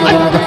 I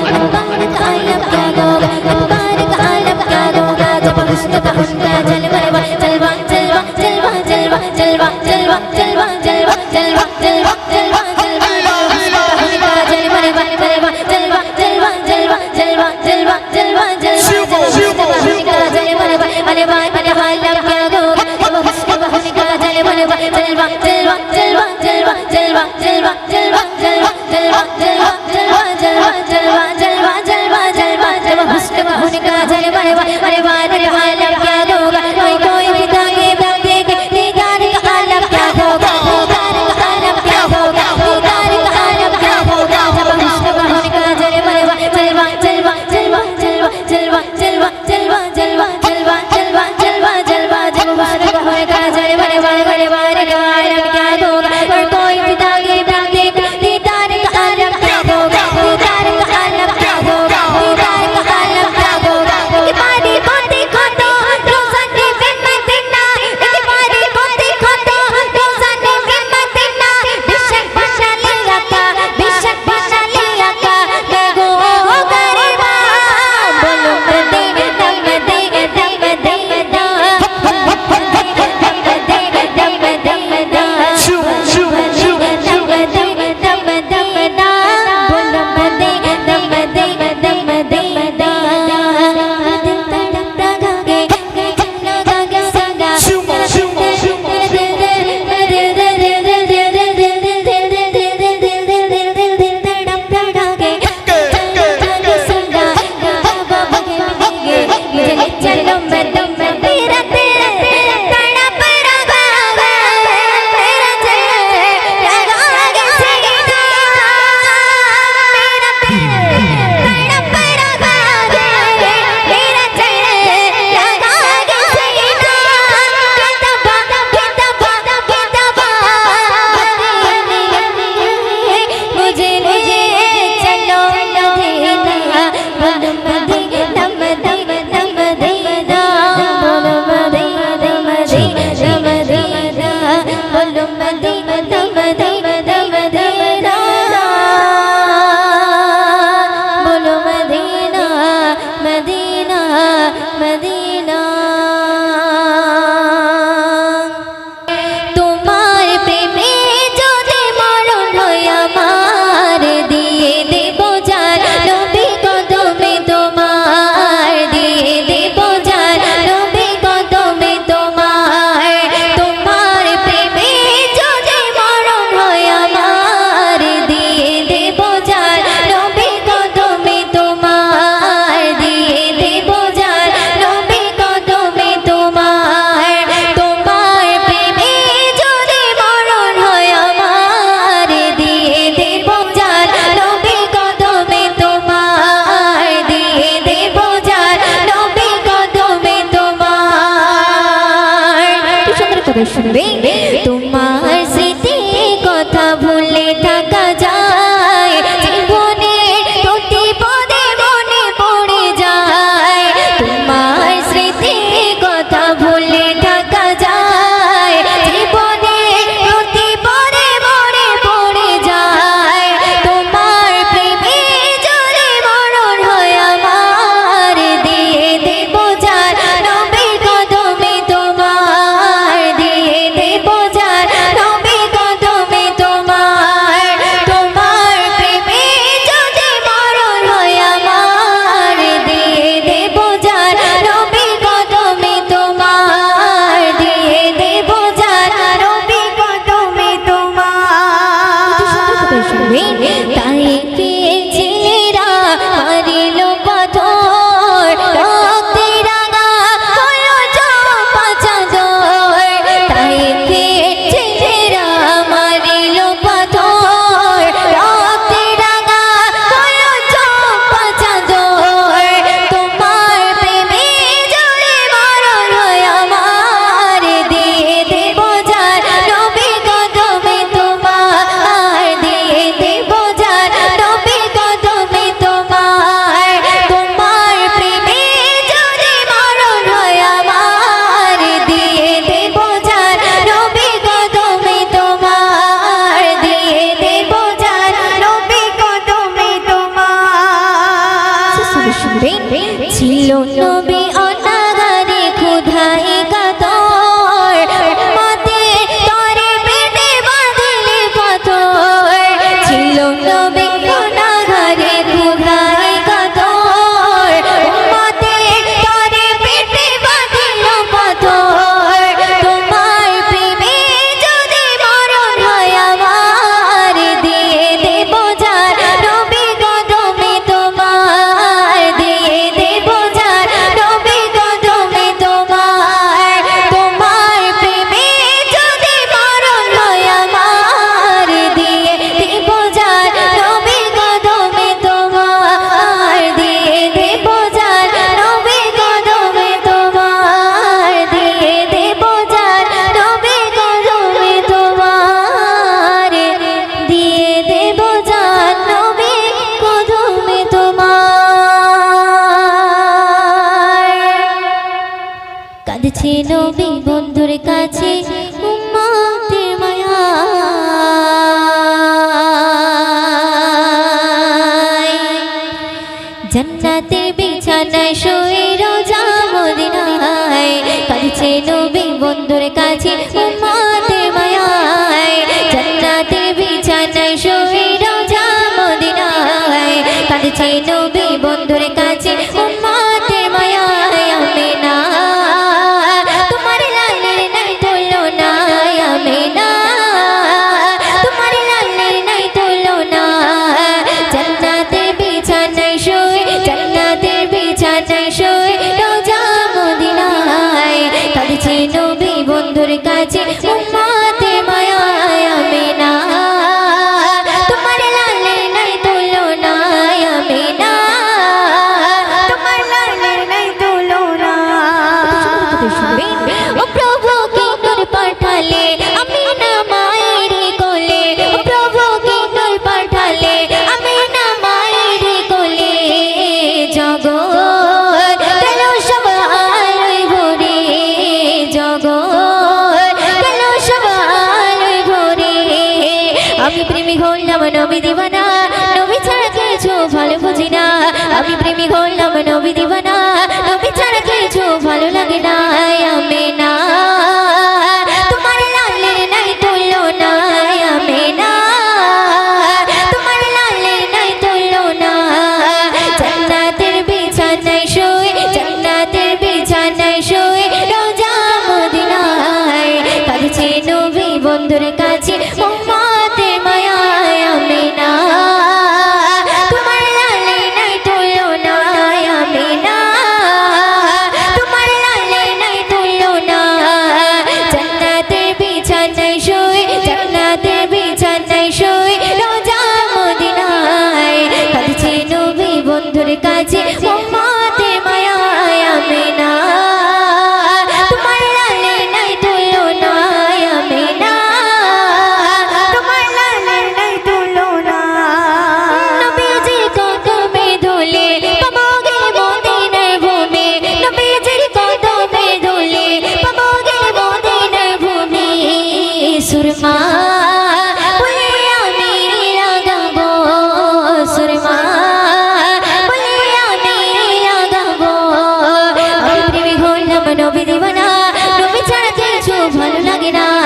চেয়েছে নবী বন্ধু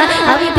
I'll be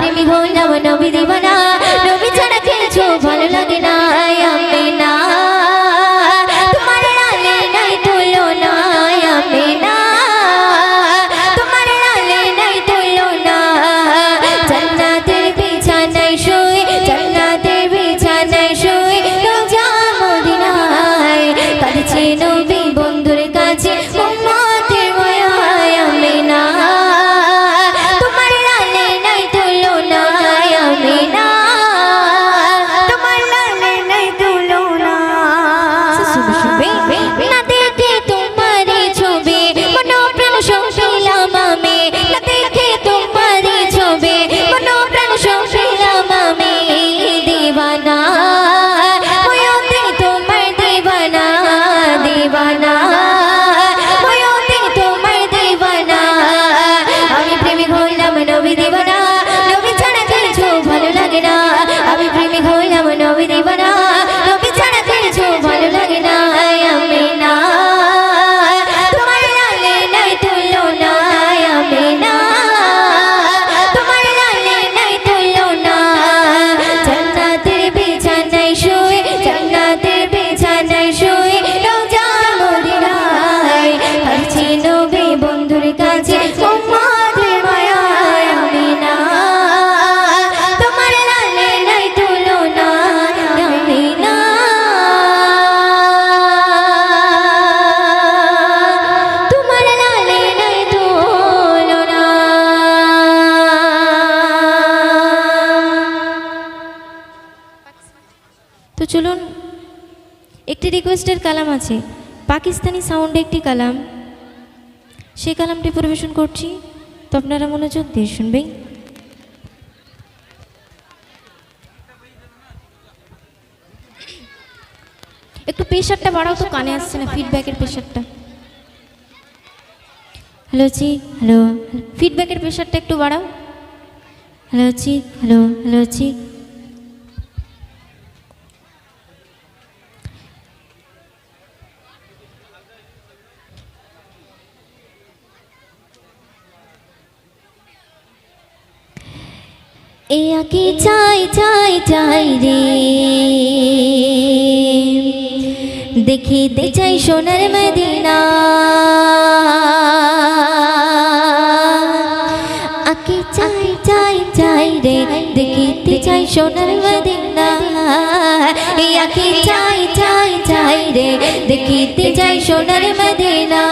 চলুন, একটি রিকোয়েস্টের কালাম আছে। পাকিস্তানি সাউন্ডে একটি কালাম। সেই কালামটি পরিবেশন করছি। তো আপনারা মনোযোগ দিয়ে শুনবেন। একটু প্রেশারটা বাড়াও তো, কানে আসছে না ফিডব্যাকের প্রেশারটা হ্যালো জি হ্যালো ফিডব্যাকের প্রেশারটা একটু বাড়াও। হ্যালো জি হ্যালো হ্যালো জি। কি চাই চাই চাই রে? দেখিতে চাই সোনার মদিনা। আকি চাই চাই চাই রে? দেখিতে চাই সোনার মদিনা। আকি চাই চাই চাই রে? দেখিতে চাই সোনার মদিনা।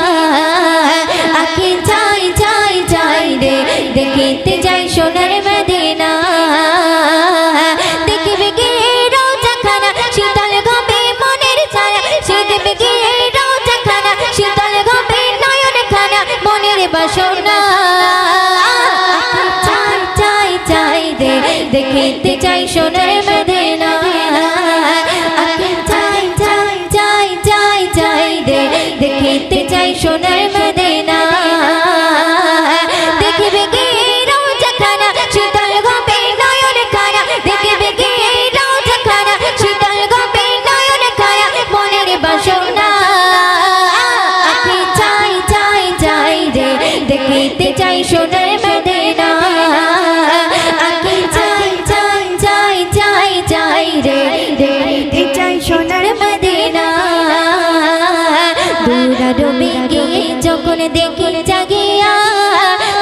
দেখি জাগিয়া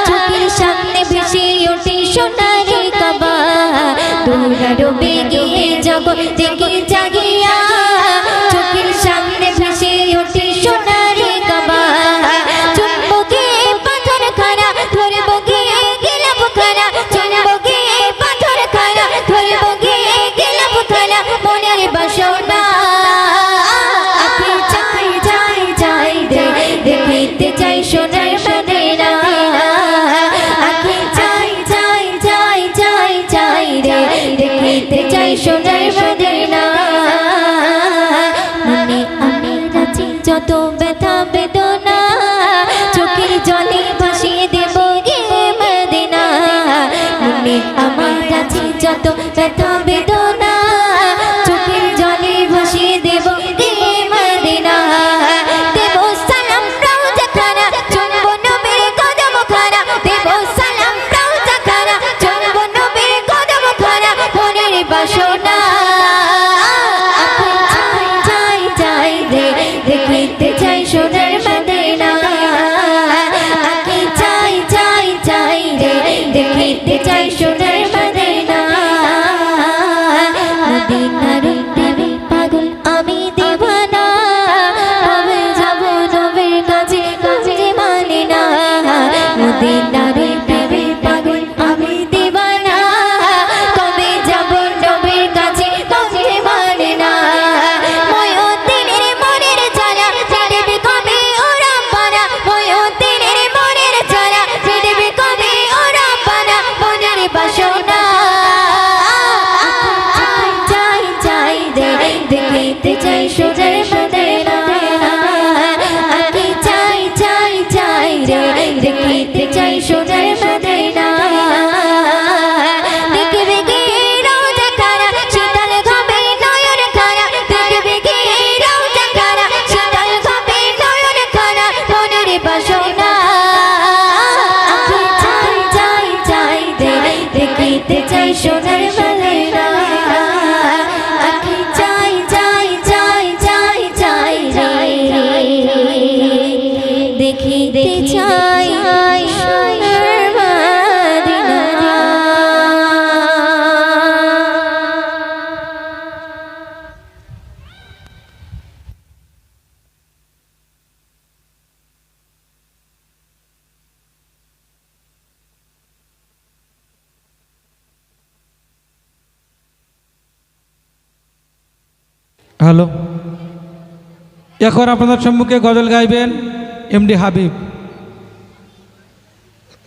চোখের সামনে ভেসে ওঠে সোনারে কাবা। তোমরা ডুবে গিয়ে যাব দেখি জাগিয়া। যত হ্যালো। এখন আপনাদের সম্মুখে গজল গাইবেন এমডি হাবিব।